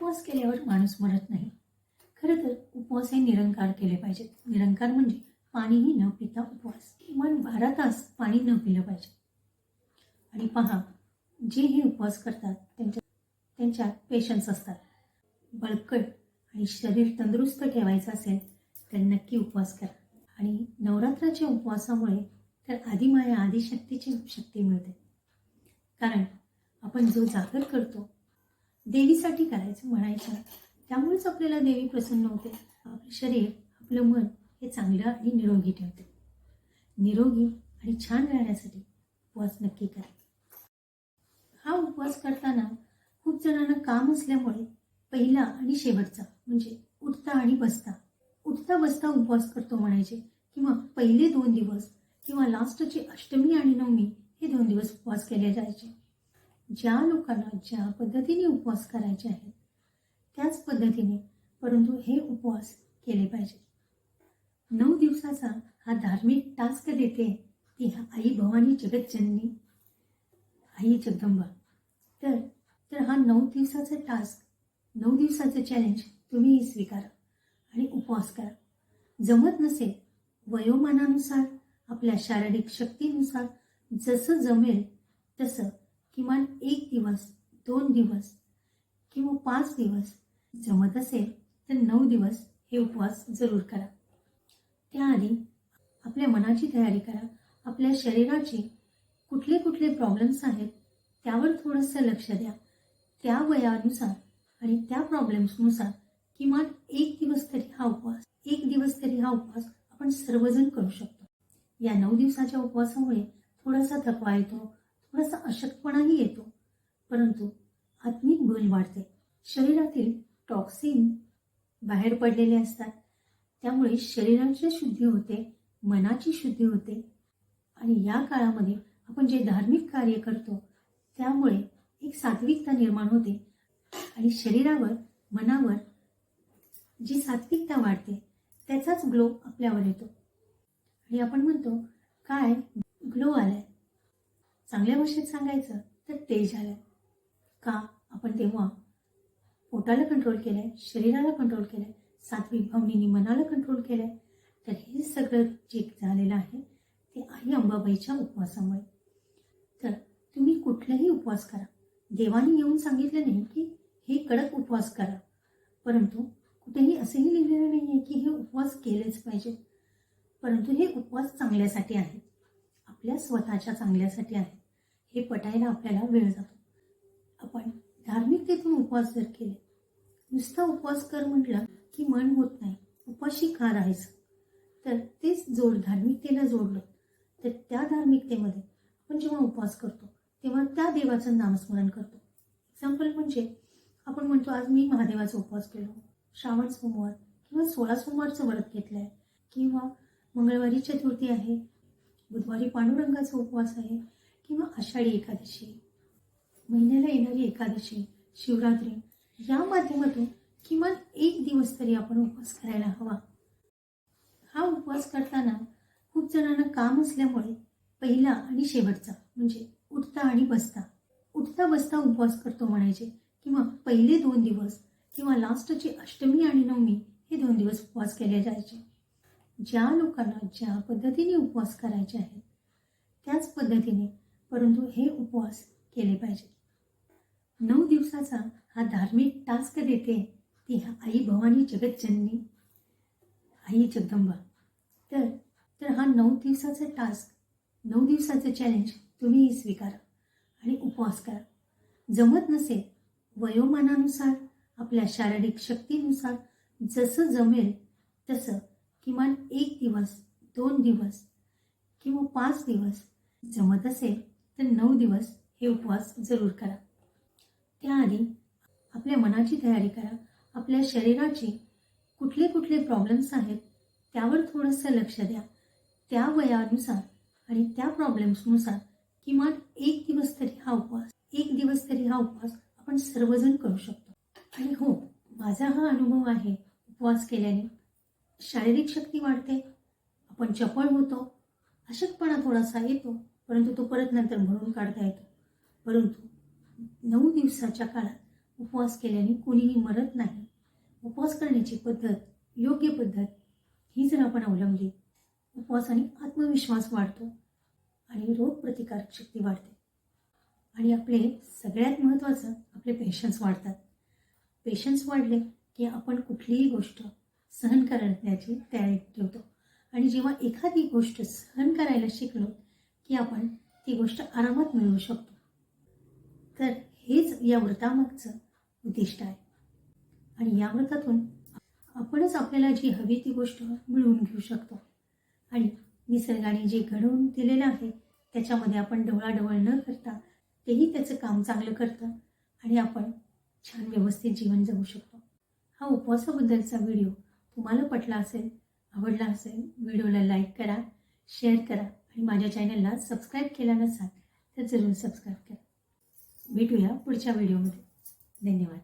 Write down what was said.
उपवास केल्यावर माणूस मरत नाही. खरं तर उपवास हे निरंकार केले पाहिजेत. निरंकार म्हणजे पाणीही न पिता उपवास. किमान बारा तास पाणी न पिलं पाहिजे. आणि पहा जे हे उपवास करतात त्यांच्या त्यांच्यात पेशन्स असतात. बळकट आणि शरीर तंदुरुस्त ठेवायचं असेल तर नक्की उपवास करा. आणि नवरात्राच्या उपवासामुळे तर आदिमाया आदिशक्तीची शक्ती मिळते. कारण आपण जो जागर करतो देवीसाठी करायचं म्हणायचं. त्यामुळेच आपल्याला देवी प्रसन्न होते. आपलं शरीर आपलं मन हे चांगलं आणि निरोगी ठेवते. निरोगी आणि छान राहण्यासाठी उपवास नक्की करा. हा उपवास करताना खूप जणांना काम असल्यामुळे पहिला आणि शेवटचा म्हणजे उठता आणि बसता. उठता बसता उपवास करतो म्हणायचे किंवा पहिले दोन दिवस किंवा लास्टची अष्टमी आणि नवमी हे दोन दिवस उपवास केले जायचे. ज्या लोकांना ज्या पद्धतीने उपवास करायचे आहेत त्याच पद्धतीने परंतु हे उपवास केले पाहिजे. नऊ दिवसाचा हा धार्मिक टास्क देते ती हा आई भवानी जगतजननी आई जगदंबा. तर तर हा नऊ दिवसाचा टास्क नऊ दिवसाचं चॅलेंज तुम्ही स्वीकारा आणि उपवास करा. जमत नसेल वयोमानानुसार आपल्या शारीरिक शक्तीनुसार जसं जमेल तसं किमान एक दिवस दोन दिवस किंवा पाच दिवस जमत असेल तर नऊ दिवस हे उपवास जरूर करा. त्याआधी आपल्या मनाची तयारी करा. आपल्या शरीराचे कुठले कुठले प्रॉब्लेम्स आहेत त्यावर थोडंसं लक्ष द्या. त्या वयानुसार आणि त्या प्रॉब्लेम्सनुसार किमान एक दिवस तरी हा उपवास एक दिवस तरी हा उपवास आपण सर्वजण करू शकतो. या नऊ दिवसाच्या उपवासामुळे थोडासा थकवा येतो थोडासा अशक्तपणाही येतो. परंतु आत्मिक बल वाढते. शरीरातील टॉक्सिन बाहेर पडलेले असतात. त्यामुळे शरीराची शुद्धी होते मनाची शुद्धी होते. आणि या काळामध्ये आपण जे धार्मिक कार्य करतो त्यामुळे एक सात्विकता निर्माण होते. आणि शरीरावर मनावर जी सात्विकता वाढते त्याचाच ग्लो आपल्यावर येतो. आणि आपण म्हणतो काय? ग्लो आलाय. चांगल्या भाषेत सांगायचं तर ते झालं. का? आपण तेव्हा पोटाला कंट्रोल केलंय शरीराला कंट्रोल केलंय सात्विक भावनेनी मनाला कंट्रोल केलंय. तर हे सगळं जे झालेलं आहे ते आई अंबाबाईच्या उपवासामुळे. तर तुम्ही कुठलाही उपवास करा. देवाने येऊन सांगितलं नाही की हे कडक उपवास करा. परंतु कुठेही असंही लिहिलेलं नाही आहे की हे उपवास केलेच पाहिजे. परंतु हे उपवास चांगल्यासाठी आहेत आपल्या स्वतःच्या चांगल्यासाठी आहेत हे पटायला आपल्याला वेळ जातो. आपण धार्मिकतेतून उपवास जर केले नुसता उपवास कर म्हटलं की मन होत नाही उपाशी का राहायचं? तर तेच जोड धार्मिकतेला जोडलं. तर त्या धार्मिकतेमध्ये आपण जेव्हा उपवास करतो तेव्हा त्या देवाचं नामस्मरण करतो. एक्झाम्पल म्हणजे आपण म्हणतो आज मी महादेवाचा उपवास केलो. श्रावण सोमवार किंवा सोळा सोमवारचं व्रत घेतलं आहे किंवा मंगळवारी चतुर्थी आहे बुधवारी पांडुरंगाचा उपवास आहे किंवा आषाढी एकादशी महिन्याला येणारी एकादशी शिवरात्री या माध्यमातून किमान एक दिवस तरी आपण उपवास करायला हवा. हा उपवास करताना खूप जणांना काम असल्यामुळे पहिला आणि शेवटचा म्हणजे उठता आणि बसता. उठता बसता उपवास करतो म्हणायचे किंवा पहिले दोन दिवस किंवा लास्टची अष्टमी आणि नवमी हे दोन दिवस उपवास केले जायचे. ज्या लोकांना ज्या पद्धतीने उपवास करायचे आहेत त्याच पद्धतीने परंतु हे उपवास केले पाहिजे. नऊ दिवसाचा हा धार्मिक टास्क देते ती आई भवानी जगतजननी आई जगदंबा. तर तर हा नऊ दिवसाचा टास्क नऊ दिवसाचं चॅलेंज तुम्हीही स्वीकारा आणि उपवास करा. जमत नसेल वयोमानानुसार आपल्या शारीरिक शक्तीनुसार जसं जमेल तसं किमान एक दिवस दोन दिवस किंवा पाच दिवस जमत असेल तर नऊ दिवस हे उपवास जरूर करा. त्याआधी आपल्या मनाची तयारी करा. आपल्या शरीराचे कुठले कुठले प्रॉब्लेम्स आहेत त्यावर थोडंसं लक्ष द्या. त्या वयानुसार आणि त्या प्रॉब्लेम्सनुसार किमान एक दिवस तरी हा उपवास एक दिवस तरी हा उपवास आपण सर्वजण करू शकतो. आणि हो माझा हा अनुभव आहे उपवास केल्याने. शारीरिक शक्ती वाढते आपण चपळ होतो अशक्तपणा थोडासा येतो. परंतु तो परत नंतर भरून काढता येतो. परंतु नऊ दिवसाच्या काळात उपवास केल्याने कोणीही मरत नाही. उपवास करण्याची पद्धत योग्य पद्धत ही जर आपण अवलंबली उपवासाने आत्मविश्वास वाढतो आणि रोगप्रतिकारक शक्ती वाढते. आणि आपले सगळ्यात महत्त्वाचं आपले पेशन्स वाढतात. पेशन्स वाढले की आपण कुठलीही गोष्ट सहन करण्याची तयारी ठेवतो. आणि जेव्हा एखादी गोष्ट सहन करायला शिकलो की आपण ती गोष्ट आरामात मिळवू शकतो. तर हेच या व्रतामागचं उद्दिष्ट आहे. आणि या व्रतातून आपणच आपल्याला जी हवी ती गोष्ट मिळवून घेऊ शकतो. आणि निसर्गाने जे घडवून दिलेलं आहे त्याच्यामध्ये आपण ढवळाढवळ न करता तेही त्याचं काम चांगलं करतं आणि आपण छान व्यवस्थित जीवन जगू शकतो. हा उपवासाबद्दलचा व्हिडिओ तुम्हाला पटला असेल आवडला असेल व्हिडिओला लाईक करा शेअर करा. आणि माझ्या चॅनलला सबस्क्राईब केला नसाल तर जरूर सबस्क्राईब करा. भेटूया पुढच्या व्हिडिओमध्ये. धन्यवाद.